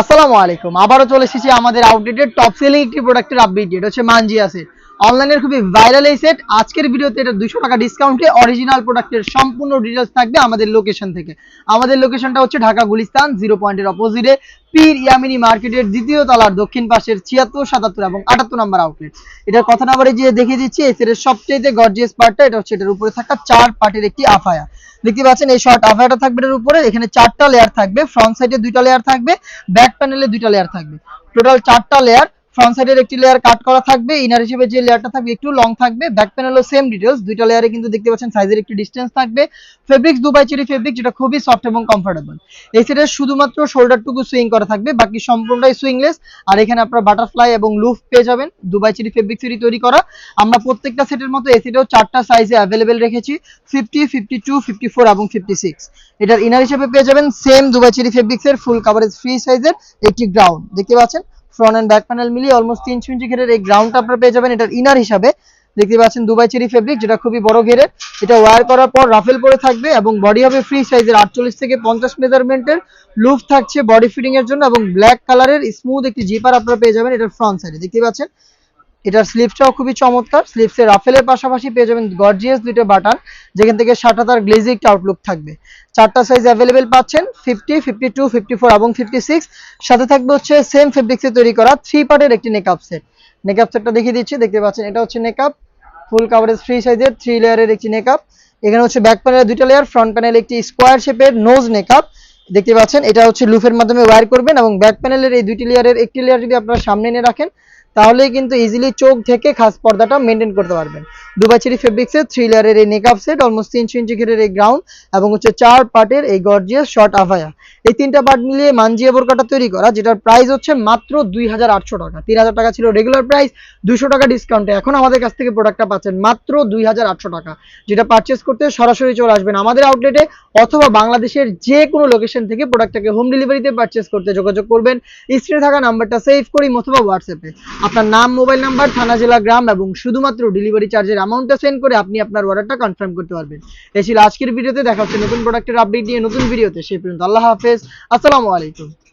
আসসালামু আলাইকুম। আবারও চলে এসেছি আমাদের আউটডেটেড টপ সেলিং একটি প্রোডাক্টের আপডেট যেটা হচ্ছে মানজি সেট অনলাইনের খুবই ভাইরাল এই সেট আজকের ভিডিওতে এটা দুশো টাকা ডিসকাউন্টে অরিজিনাল প্রোডাক্টের সম্পূর্ণ ডিটেলস থাকবে আমাদের লোকেশন থেকে। আমাদের লোকেশনটা হচ্ছে ঢাকা গুলিস্তান জিরো পয়েন্টের অপোজিটে পীর ইয়ামিনী মার্কেটের দ্বিতীয় তলার দক্ষিণ পাশের ছিয়াত্তর, সাতাত্তর এবং আটাত্তর নাম্বার আউটলেট এটার কথা নাম্বারে যে দেখিয়ে দিচ্ছি, এই সেটের সবচেয়ে গর্জিয়াস পার্টটা এটা হচ্ছে এটার উপরে থাকা চার পার্টের একটি আফায়া। দেখতে পাচ্ছেন, এই শর্ট আফায়াটা থাকবে এটার উপরে। এখানে চারটা লেয়ার থাকবে ফ্রন্ট সাইডে দুইটা লেয়ার থাকবে ব্যাক প্যানেলে দুইটা লেয়ার থাকবে। টোটাল চারটা লেয়ার ফ্রন্ট সাইডের একটি লেয়ার কাট করা থাকবে ইনার হিসেবে যে লেয়ারটা থাকবে একটু লং থাকবে ব্যাক প্যানেলও সেম ডিটেলস দুইটা লেয়ারে কিন্তু দেখতে পাচ্ছেন সাইজের একটি ডিস্টেন্স থাকবে। ফেব্রিক্স দুবাই চেরি ফেব্রিক যেটা খুবই সফট এবং কমফোর্টেবল এই সেটের শুধুমাত্র শোল্ডারটুকু সুইং করা থাকবে, বাকি সম্পূর্ণটাই সুইংলেস আর এখানে আপনারা বাটারফ্লাই এবং লুফ পেয়ে যাবেন, দুবাই চেরি ফেব্রিক্সেরই তৈরি করা। আমরা প্রত্যেকটা সেটের মতো এই সেটেও চারটা সাইজে অ্যাভেলেবেল রেখেছি fifty fifty two fifty four এবং ফিফটি সিক্স এটার ইনার হিসেবে পেয়ে যাবেন সেম দুবাই চেরি ফেব্রিক্সের ফুল কাভারেজ ফ্রি সাইজের একটি গ্রাউন্ড দেখতে পাচ্ছেন? ফ্রন্ট এন্ড ব্যাক প্যানেল মিলিয়ে অলমোস্ট তিনশো ইঞ্চি ঘেরের এই গ্রাউন্ডটা আপনারা পেয়ে যাবেন, এটার ইনার হিসাবে। দেখতে পাচ্ছেন দুবাই চেরি ফেব্রিক যেটা খুবই বড় ঘেরের। এটা ওয়ার করার পর রাফেল পরে থাকবে এবং বডি হবে ফ্রি সাইজের আটচল্লিশ থেকে পঞ্চাশ মেজারমেন্টের লুফ থাকছে বডি ফিটিং এর জন্য এবং ব্ল্যাক কালারের স্মুথ একটি জিপার আপনারা পেয়ে যাবেন এটার ফ্রন্ট সাইডে দেখতে পাচ্ছেন? এটার স্লিপসটাও খুবই চমৎকার। স্লিপসে রাফেলের পাশাপাশি পেয়ে যাবেন গর্জিয়াস দুইটা বাটন যেখান থেকে সাতটা তার গ্লেজি একটা আউটলুক থাকবে। চারটা সাইজ অ্যাভেলেবেল পাচ্ছেন fifty fifty two fifty four এবং ফিফটি সিক্স সাথে থাকবে হচ্ছে সেম ফেব্রিক্সে তৈরি করা থ্রি পার্টের একটি নেকআপ সেট নেকআপ সেটটা দেখিয়ে দিচ্ছি, দেখতে পাচ্ছেন, এটা হচ্ছে neck up full coverage free সাইজের থ্রি লেয়ারের একটি নেকআপ এখানে হচ্ছে ব্যাক প্যানেলের দুইটা লেয়ার ফ্রন্ট প্যানেল একটি স্কোয়ার শেপের নোজ নেকআপ দেখতে পাচ্ছেন, এটা হচ্ছে লুফের মাধ্যমে ওয়্যার করবেন এবং ব্যাক প্যানেলের এই দুইটি লেয়ারের একটি লেয়ার যদি আপনারা সামনে এনে রাখেন, তাহলেই কিন্তু ইজিলি চোখ থেকে খাস পর্দাটা মেনটেন করতে পারবেন। দুবাই চেরি ফেব্রিক্সের থ্রি লেয়ারের এই নেকআপ সেট অলমোস্ট তিনশো ইঞ্চি ঘেরের এই গ্রাউন্ড এবং হচ্ছে চার পার্টের এই গর্জিয়াস শর্ট আভায়া। এই তিনটা পার্ট মিলিয়ে মানজিয়া বোরকাটা তৈরি করা, যেটার প্রাইস হচ্ছে মাত্র দুই হাজার আটশো টাকা। তিন হাজার টাকা ছিল রেগুলার প্রাইস দুশো টাকা ডিসকাউন্টে এখন আমাদের কাছ থেকে প্রোডাক্টটা পাচ্ছেন মাত্র দুই হাজার আটশো টাকা, যেটা পারচেস করতে সরাসরি চলে আসবেন আমাদের আউটলেটে অথবা বাংলাদেশের যে কোনো লোকেশন থেকে প্রোডাক্টটাকে হোম ডেলিভারিতে পারচেস করতে যোগাযোগ করবেন। স্ক্রিনে থাকা নাম্বারটা সেভ করি অথবা হোয়াটসঅ্যাপে আপনার নাম মোবাইল নাম্বার থানা, জেলা, গ্রাম এবং শুধুমাত্র ডেলিভারি চার্জের অ্যামাউন্টটা সেন্ড করে আপনি আপনার অর্ডারটা কনফার্ম করতে পারবেন। এই ছিল আজকের ভিডিওতে দেখা হচ্ছে নতুন প্রোডাক্টের আপডেট নিয়ে নতুন ভিডিওতে সেই পর্যন্ত আল্লাহ হাফেজ। আসসালামু আলাইকুম।